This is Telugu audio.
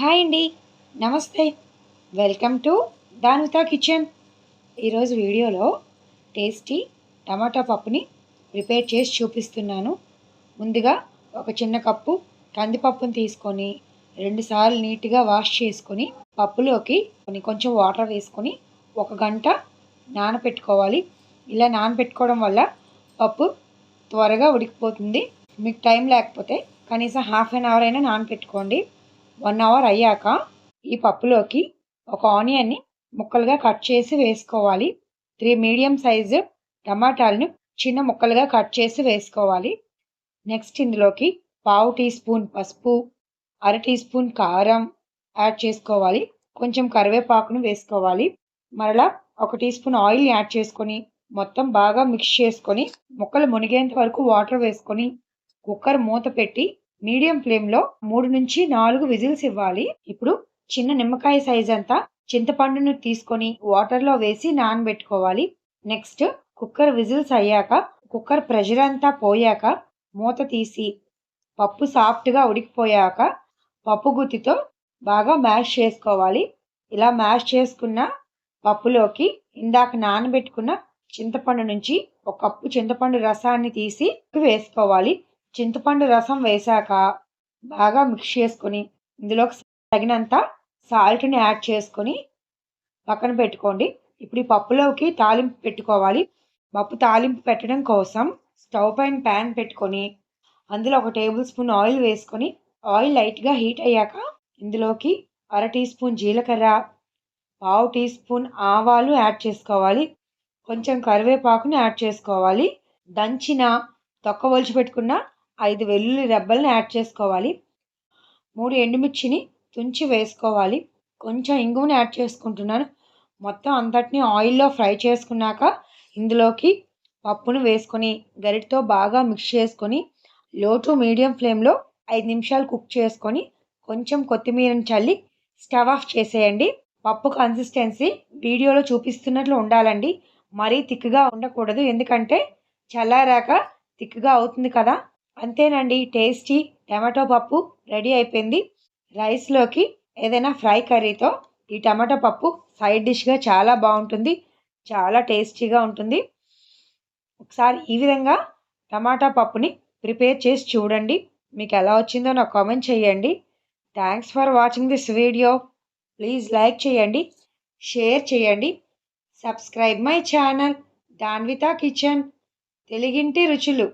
హాయ్ అండి. నమస్తే. Welcome to Danitha kitchen. ఈరోజు వీడియోలో టేస్టీ టమాటా పప్పుని ప్రిపేర్ చేసి చూపిస్తున్నాను. ముందుగా ఒక చిన్న కప్పు కందిపప్పుని తీసుకొని రెండుసార్లు నీట్గా వాష్ చేసుకొని పప్పులోకి కొన్ని కొంచెం వాటర్ వేసుకొని ఒక గంట నానబెట్టుకోవాలి ఇలా నానబెట్టుకోవడం వల్ల పప్పు త్వరగా ఉడికిపోతుంది. మీకు టైం లేకపోతే కనీసం హాఫ్ అన్ అవర్ అయినా నానబెట్టుకోండి వన్ అవర్ అయ్యాక ఈ పప్పులోకి ఒక ఆనియన్ని ముక్కలుగా కట్ చేసి వేసుకోవాలి. త్రీ మీడియం సైజు టమాటాలను చిన్న ముక్కలుగా కట్ చేసి వేసుకోవాలి. నెక్స్ట్ ఇందులోకి పావు టీ స్పూన్ పసుపు అర టీ స్పూన్ కారం యాడ్ చేసుకోవాలి. కొంచెం కరివేపాకును వేసుకోవాలి. మరలా ఒక టీ స్పూన్ ఆయిల్ యాడ్ చేసుకొని మొత్తం బాగా మిక్స్ చేసుకొని ముక్కలు మునిగేంత వరకు వాటర్ వేసుకొని కుక్కర్ మూత పెట్టి మీడియం ఫ్లేమ్లో మూడు నుంచి నాలుగు విజిల్స్ ఇవ్వాలి. ఇప్పుడు చిన్న నిమ్మకాయ సైజ్ అంతా చింతపండును తీసుకొని వాటర్లో వేసి నానబెట్టుకోవాలి. నెక్స్ట్ కుక్కర్ విజిల్స్ అయ్యాక కుక్కర్ ప్రెషర్ అంతా పోయాక మూత తీసి పప్పు సాఫ్ట్గా ఉడికిపోయాక పప్పు గుత్తితో బాగా మ్యాష్ చేసుకోవాలి. ఇలా మ్యాష్ చేసుకున్న పప్పులోకి ఇందాక నానబెట్టుకున్న చింతపండు నుంచి ఒక కప్పు చింతపండు రసాన్ని తీసి వేసుకోవాలి. చింతపండు రసం వేశాక బాగా మిక్స్ చేసుకొని ఇందులోకి తగినంత సాల్ట్ని యాడ్ చేసుకొని పక్కన పెట్టుకోండి. ఇప్పుడు ఈ పప్పులోకి తాలింపు పెట్టుకోవాలి. పప్పు తాలింపు పెట్టడం కోసం స్టవ్ పైన ప్యాన్ పెట్టుకొని అందులో ఒక టేబుల్ స్పూన్ ఆయిల్ వేసుకొని ఆయిల్ లైట్గా హీట్ అయ్యాక ఇందులోకి అర టీ స్పూన్ జీలకర్ర పావు టీ స్పూన్ ఆవాలు యాడ్ చేసుకోవాలి. కొంచెం కరివేపాకుని యాడ్ చేసుకోవాలి. దంచిన తొక్క ఒలిచి పెట్టుకున్న ఐదు వెల్లుల్లి రెబ్బల్ని యాడ్ చేసుకోవాలి. మూడు ఎండుమిర్చిని తుంచి వేసుకోవాలి. కొంచెం ఇంగువని యాడ్ చేసుకుంటున్నాను. మొత్తం అంతటిని ఆయిల్లో ఫ్రై చేసుకున్నాక ఇందులోకి పప్పును వేసుకొని గరిటతో బాగా మిక్స్ చేసుకొని లో టు మీడియం ఫ్లేమ్లో ఐదు నిమిషాలు కుక్ చేసుకొని కొంచెం కొత్తిమీరని చల్లి స్టవ్ ఆఫ్ చేసేయండి. పప్పు కన్సిస్టెన్సీ వీడియోలో చూపిస్తున్నట్లు ఉండాలండి. మరీ తిక్కుగా ఉండకూడదు. ఎందుకంటే చల్లారాక తిక్కుగా అవుతుంది కదా. అంతేనండి టేస్టీ టమాటో పప్పు రెడీ అయిపోయింది. రైస్లోకి ఏదైనా ఫ్రై కర్రీతో ఈ టమాటో పప్పు సైడ్ డిష్గా చాలా బాగుంటుంది చాలా టేస్టీగా ఉంటుంది. ఒకసారి ఈ విధంగా టమాటా పప్పుని ప్రిపేర్ చేసి చూడండి మీకు ఎలా వచ్చిందో నాకు కామెంట్ చేయండి. Thanks for watching this video. Please like చేయండి షేర్ చేయండి. Subscribe my channel Danvitha kitchen. తెలుగింటి రుచులు.